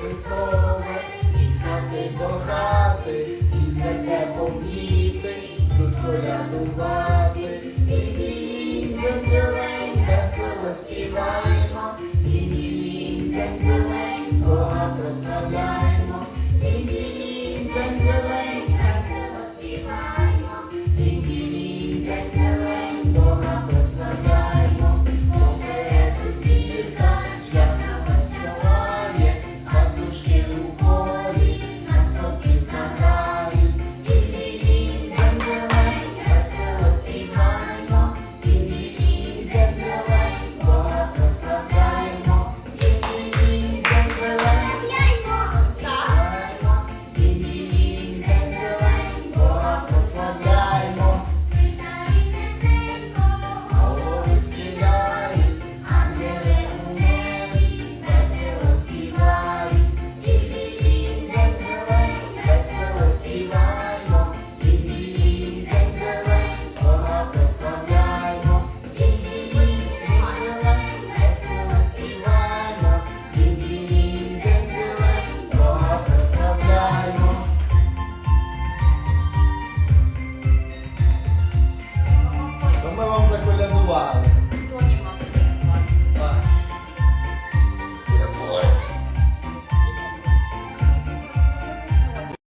Христове, від хати до хати, і звете помніти, тут колядувати,